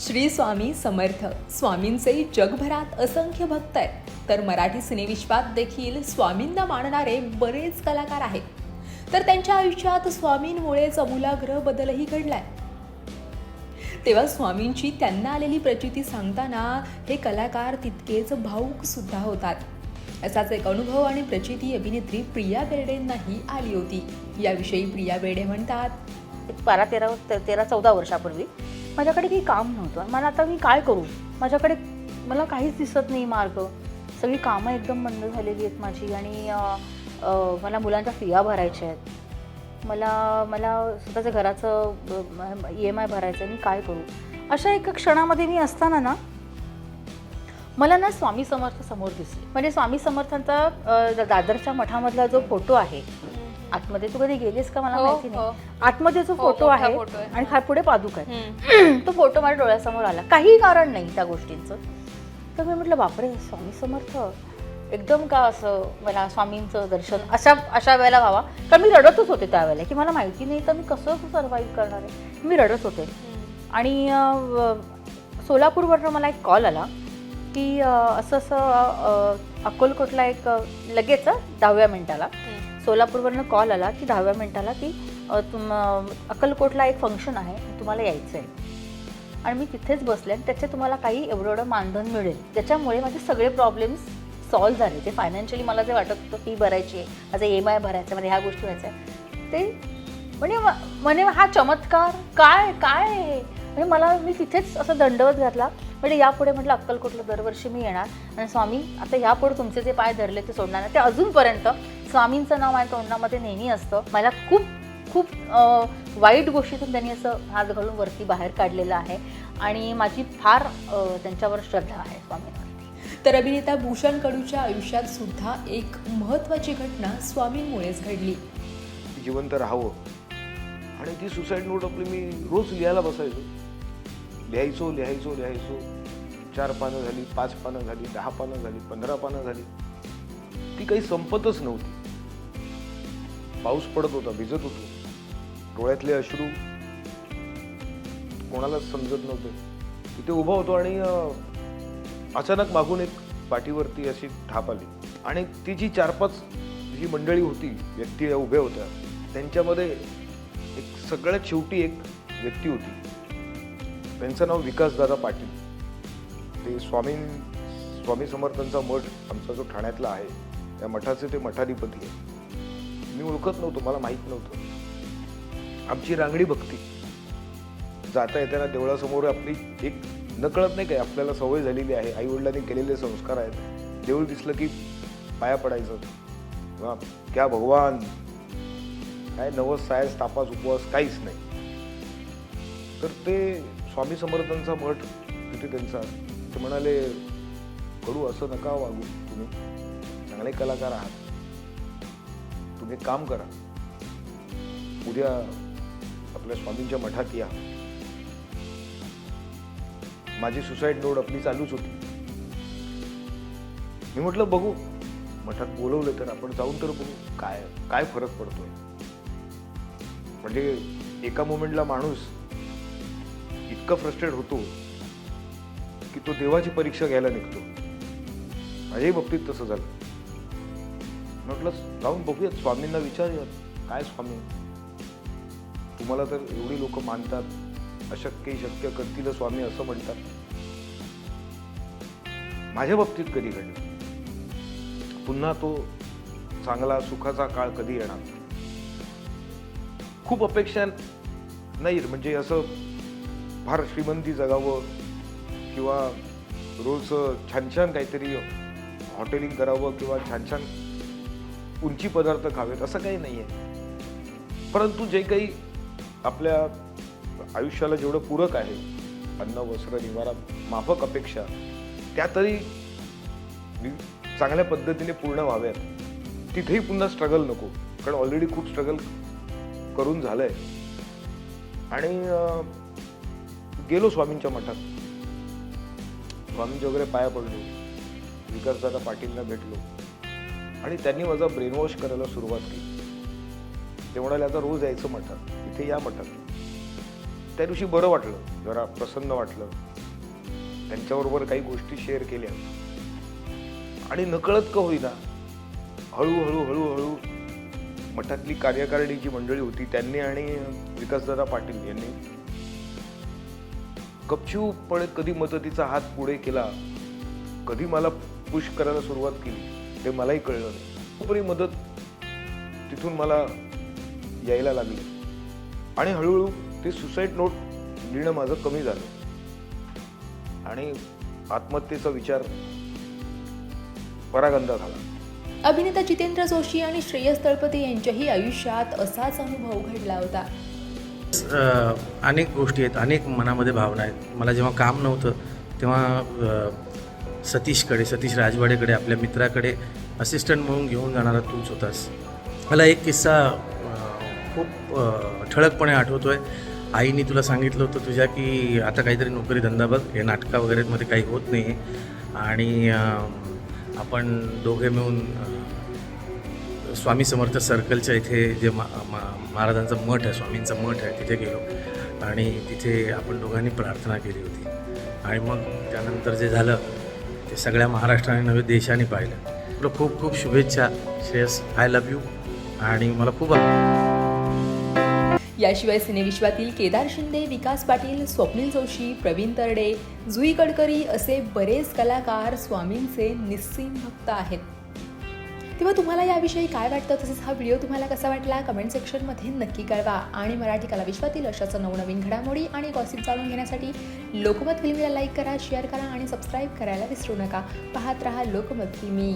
श्री स्वामी समर्थ. स्वामींचे जगभरात असंख्य भक्त आहेत. तर मराठी सिनेविश्वात देखील स्वामींना मानणारे बरेच कलाकार आहेत. तर त्यांच्या आयुष्यात स्वामींमुळेच अमूलाग्र बदलही घडलाय. तेव्हा स्वामींची त्यांना आलेली प्रचिती सांगताना हे कलाकार तितकेच भाऊक सुद्धा होतात. असाच एक अनुभव आणि प्रचिती अभिनेत्री प्रिया बेर्डेंनाही आली होती. याविषयी प्रिया बेर्डे म्हणतात. बारा तेरा ते- तेरा चौदा वर्षापूर्वी माझ्याकडे काही काम नव्हतं मला आता मी काय करू? माझ्याकडे मला काहीच दिसत नाही मार्ग. सगळी कामं एकदम बंद झालेली आहेत माझी आणि मला मुलांच्या फिया भरायच्या आहेत. मला मला स्वतःच्या घराचं ई एम आय भरायचं आहे मी काय करू? अशा एका क्षणामध्ये मी असताना ना मला ना स्वामी समर्थ समोर दिसले. म्हणजे स्वामी समर्थांचा दादरच्या मठामधला जो फोटो आहे आतमध्ये तू कधी गेलीस का मला हो, माहिती हो. नाही आतमध्ये जो हो, फोटो मोठा आहे. आणि खा पुढे पादुक आहे. हम्म. तो फोटो माझ्या डोळ्यासमोर आला. काही कारण नाही त्या गोष्टींचं. तर मी म्हटलं बापरे स्वामी समर्थ. एकदम का असं मला स्वामींचं दर्शन अशा अशा वेळेला व्हावा. कारण मी रडतच होते त्यावेळेला की मला माहिती नाही तर मी कसं सर्व्हाइव्ह करणार आहे? मी रडत होते. आणि अं, सोलापूरवरनं मला एक कॉल आला की अं, असं असं अं, अक्कलकोटला एक अं, लगेच हं, दहाव्या मिनिटाला. सोलापूरवरनं कॉल आला की दहाव्या मिनिटाला की तुम अक्कलकोटला एक फंक्शन आहे तुम्हाला यायचं आहे आणि मी तिथेच बसले आणि त्याचे तुम्हाला काही एवढं एवढं मानधन मिळेल. त्याच्यामुळे माझे सगळे प्रॉब्लेम्स सॉल्व्ह झाले. ते फायनान्शियली मला जे वाटत होतं फी भरायची आहे माझं एम आय भरायचं म्हणजे ह्या गोष्टी व्हायच्या ते म्हणजे म्हणे हा चमत्कार काय काय म्हणजे मला मी तिथेच असं दंडवत घातला. म्हणजे यापुढे म्हटलं अक्कलकोटला दरवर्षी मी येणार आणि स्वामी आता यापुढे तुमचे जे पाय धरले ते सोडणार नाही. ते अजूनपर्यंत स्वामींचं नाव माझ्या तोंडामध्ये नेहमी असतं. मला खूप खूप वाईट गोष्टीतून त्यांनी असं हात घालून वरती बाहेर काढलेलं आहे. आणि माझी फार त्यांच्यावर श्रद्धा आहे स्वामींवरती. तर अभिनेता भूषण कडूच्या आयुष्यात सुद्धा एक महत्वाची घटना स्वामींमुळेच घडली. जिवंत राहावं. आणि ती सुसाईड नोट आपली मी रोज लिहायला बसायचो. लिहायचो लिहायचो लिहायचो. चार पानं झाली पाच पानं झाली दहा पानं झाली पंधरा पानं झाली. ती काही संपतच नव्हती. पाऊस पडत होता भिजत होतो. डोळ्यातले अश्रू कोणालाच समजत नव्हते. तिथे उभा होतो आणि अचानक मागून एक पाठीवरती अशी ठाप आली. आणि ती जी चार पाच जी मंडळी होती व्यक्ती उभ्या होत्या त्यांच्यामध्ये एक सगळ्यात शेवटी एक व्यक्ती होती. त्यांचं नाव विकासदादा पाटील. ते स्वामी स्वामी समर्थांचा मठ आमचा जो ठाण्यातला आहे त्या मठाचे ते मठाधिपती आहे मी ओळखत नव्हतो मला माहीत नव्हतं. आमची रांगडी भक्ती जाता येताना देवळासमोर आपली एक नकळत नाही काय आपल्याला सवय झालेली आहे आई वडिलांनी केलेले संस्कार आहेत. देऊळ दिसलं की पाया पडायचं. क्या भगवान? काय नवस सायस तापास उपवास काहीच नाही. तर ते स्वामी समर्थांचा मठ तिथे त्यांचा ते म्हणाले करू असं नका वागू तुम्ही. चांगले कलाकार आहात. तुम्ही एक काम करा. उद्या आपल्या स्वामींच्या मठात या. माझी सुसाईड नोट आपली चालूच होती. मी म्हटलं बघू मठात बोलवलं तर आपण जाऊन तर बघू काय काय फरक पडतोय. म्हणजे एका मोमेंटला माणूस इतका फ्रस्ट्रेट होतो की तो देवाची परीक्षा घ्यायला निघतो. माझ्याही बाबतीत तसं झालं. म्हटलं जाऊन बघूयात स्वामींना विचारूयात. काय स्वामी? तुम्हाला तर एवढी लोक मानतात अशक्य शक्य करतील स्वामी असं म्हणतात. माझ्या बाबतीत कधी घडलं? पुन्हा तो चांगला सुखाचा काळ कधी येणार? खूप अपेक्षा नाही म्हणजे असं फार श्रीमंती जगावं किंवा रोज छान छान काहीतरी हॉटेलिंग करावं किंवा छान छान उंची पदार्थ खावेत असं काही नाही आहे परंतु जे काही आपल्या आयुष्याला जेवढं पूरक आहे अन्न वस्त्र निवारा माफक अपेक्षा त्या तरी चांगल्या पद्धतीने पूर्ण व्हाव्यात. तिथेही पुन्हा स्ट्रगल नको कारण ऑलरेडी खूप स्ट्रगल करून झालं आहे आणि गेलो स्वामींच्या मठात. स्वामींच्या वगैरे पाया पडलो. विकासदादा पाटीलला भेटलो. आणि त्यांनी माझा ब्रेनवॉश करायला सुरुवात केली. ते म्हणाले आता रोज यायचं मठात इथे या मठात त्या दिवशी बरं वाटलं जरा प्रसन्न वाटलं. त्यांच्याबरोबर काही गोष्टी शेअर केल्या. आणि नकळत का होईना हळूहळू हळूहळू मठातली कार्यकारिणी जी मंडळी होती त्यांनी आणि विकासदादा पाटील यांनी गपचूपपणे कधी मदतीचा हात पुढे केला कधी मला पुश करायला सुरुवात केली. ते मलाही कळलं नाही. तोपर्यंत मदत तिथून मला यायला लागली. आणि हळूहळू ते सुसाईड नोट लिहिणं माझं कमी झालं. आणि आत्महत्येचा विचार परागंदा झाला. अभिनेता जितेंद्र जोशी आणि श्रेयस तळपते यांच्याही आयुष्यात असाच अनुभव घडला होता. अनेक गोष्टी आहेत अनेक मनामध्ये भावना आहेत. मला जेव्हा काम नव्हतं तेव्हा सतीशकडे सतीश राजवाडेकडे आपल्या मित्राकडे असिस्टंट म्हणून घेऊन जाणारा तूच होतास मला एक किस्सा खूप ठळकपणे आठवतो आहे आईने तुला सांगितलं होतं तुझ्या की आता काहीतरी नोकरी धंदा बघ हे नाटका वगैरेमध्ये काही होत नाही आहे आणि आपण दोघे मिळून स्वामी समर्थ सर्कलच्या इथे जे मा मा महाराजांचं मठ आहे स्वामींचा मठ आहे तिथे गेलो. आणि तिथे आपण दोघांनी प्रार्थना केली होती. आणि मग त्यानंतर जे झालं ते सगळ्या महाराष्ट्राने नव्हे देशाने पाहिलं. तुला खूप खूप शुभेच्छा श्रेयस. आय लव्ह यू आणि मला खूप याशिवाय सिनेविश्वातील केदार शिंदे विकास पाटील स्वप्नील जोशी प्रवीण तरडे जुई गडकरी असे बरेच कलाकार स्वामींचे निस्सीम भक्त आहेत. तेव्हा तुम्हाला याविषयी काय वाटतं? तसेच हा व्हिडिओ तुम्हाला कसा वाटला? कमेंट सेक्शनमध्ये नक्की कळवा. आणि मराठी कलाविश्वातील अशाच नवनवीन घडामोडी आणि गॉसिप जाणून घेण्यासाठी लोकमत फिल्मीला लाईक करा शेअर करा आणि सबस्क्राईब करायला विसरू नका. पाहत रहा लोकमत फिल्मी